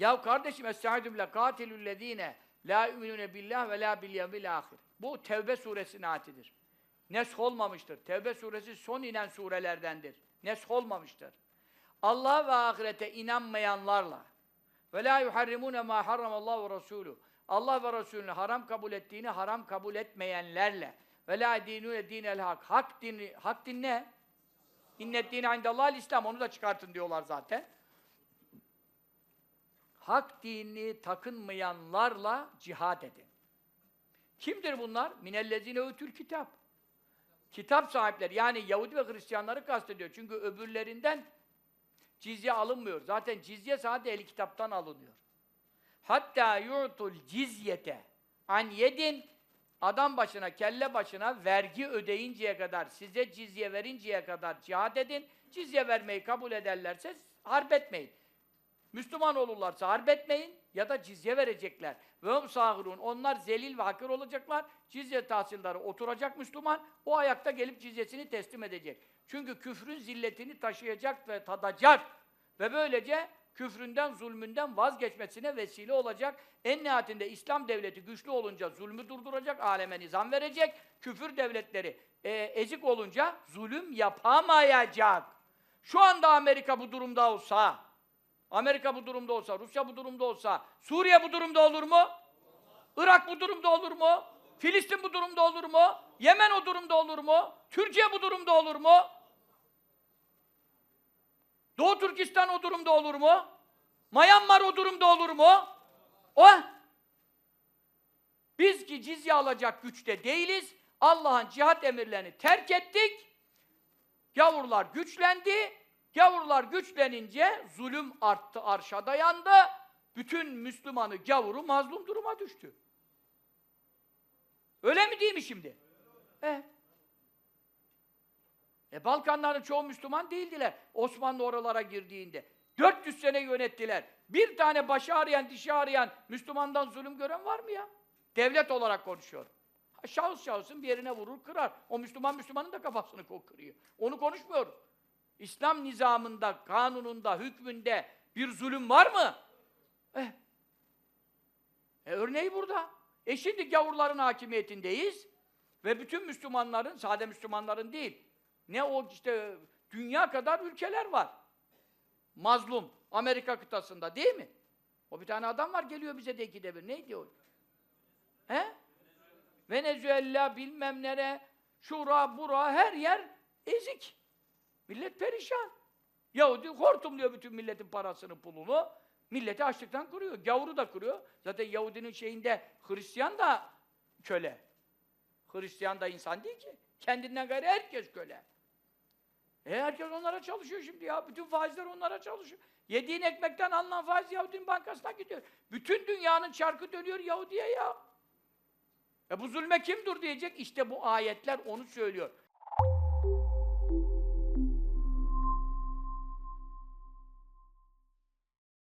Ya kardeşim estaizu billah katilüllezine la yu'minune billah ve la bil yevmil ahir. Bu Tevbe suresinin ayetidir. Nesh olmamıştır. Tevbe suresi son inen surelerdendir. Nesh olmamıştır. Allah ve ahirete inanmayanlarla ve la yuharrimune ma harramallahu ve resulü. Allah ve Resulünün haram kabul ettiğini haram kabul etmeyenlerle ve la dinune dinel hak. Hak dini, hak din ne? İnnet dine indallahil İslam. Onu da çıkartın diyorlar zaten. Hak dini takınmayanlarla cihad edin. Kimdir bunlar? Minellezine ötül kitap. Kitap sahipleri yani Yahudi ve Hristiyanları kastediyor. Çünkü öbürlerinden cizye alınmıyor. Zaten cizye sadece eli kitaptan alınıyor. Hatta yu'tul cizyete an yedin adam başına, kelle başına vergi ödeyinceye kadar, size cizye verinceye kadar cihad edin. Cizye vermeyi kabul ederlerse harp etmeyin. Müslüman olurlarsa harp etmeyin ya da cizye verecekler. Ve hum sahirun. Onlar zelil ve hakir olacaklar. Cizye tahsilleri oturacak Müslüman. O ayakta gelip cizyesini teslim edecek. Çünkü küfrün zilletini taşıyacak ve tadacak. Ve böylece küfründen, zulmünden vazgeçmesine vesile olacak. En nihayetinde İslam devleti güçlü olunca zulmü durduracak, aleme nizam verecek. Küfür devletleri e, ezik olunca zulüm yapamayacak. Şu anda Amerika bu durumda olsa, Amerika bu durumda olsa, Rusya bu durumda olsa, Suriye bu durumda olur mu? Irak bu durumda olur mu? Filistin bu durumda olur mu? Yemen o durumda olur mu? Türkiye bu durumda olur mu? Doğu Türkistan o durumda olur mu? Myanmar o durumda olur mu? O. Biz ki cizye alacak güçte değiliz. Allah'ın cihat emirlerini terk ettik. Gavurlar güçlendi. Gavurlar güçlenince zulüm arttı, arşa dayandı. Bütün Müslümanı gavuru mazlum duruma düştü. Öyle mi değil mi şimdi? E. E Balkanların çoğu Müslüman değildiler. Osmanlı oralara girdiğinde. 400 sene yönettiler. Bir tane başı ağrıyan, dişi ağrıyan Müslümandan zulüm gören var mı ya? Devlet olarak konuşuyorum. Şahıs şahısın bir yerine vurur, kırar. O Müslüman Müslümanın da kafasını kırıyor. Onu konuşmuyoruz. İslam nizamında, kanununda, hükmünde bir zulüm var mı? Eh. E örneği burada. E şimdi gavurların hakimiyetindeyiz ve bütün Müslümanların, sade Müslümanların değil, ne o işte dünya kadar ülkeler var. Mazlum, Amerika kıtasında değil mi? O bir tane adam var geliyor bize de ikide bir. Neydi o? He? Venezuela bilmem nere, şura, bura, her yer ezik. Millet perişan. Yahudi hortumluyor bütün milletin parasını, pulunu. Milleti açlıktan kuruyor. Gavuru da kuruyor. Zaten Yahudinin şeyinde Hristiyan da köle. Hristiyan da insan değil ki. Kendinden gayrı herkes köle. E herkes onlara çalışıyor şimdi ya. Bütün faizler onlara çalışıyor. Yediğin ekmekten alınan faiz Yahudinin bankasına gidiyor. Bütün dünyanın çarkı dönüyor Yahudi'ye ya. E bu zulme kim dur diyecek? İşte bu ayetler onu söylüyor.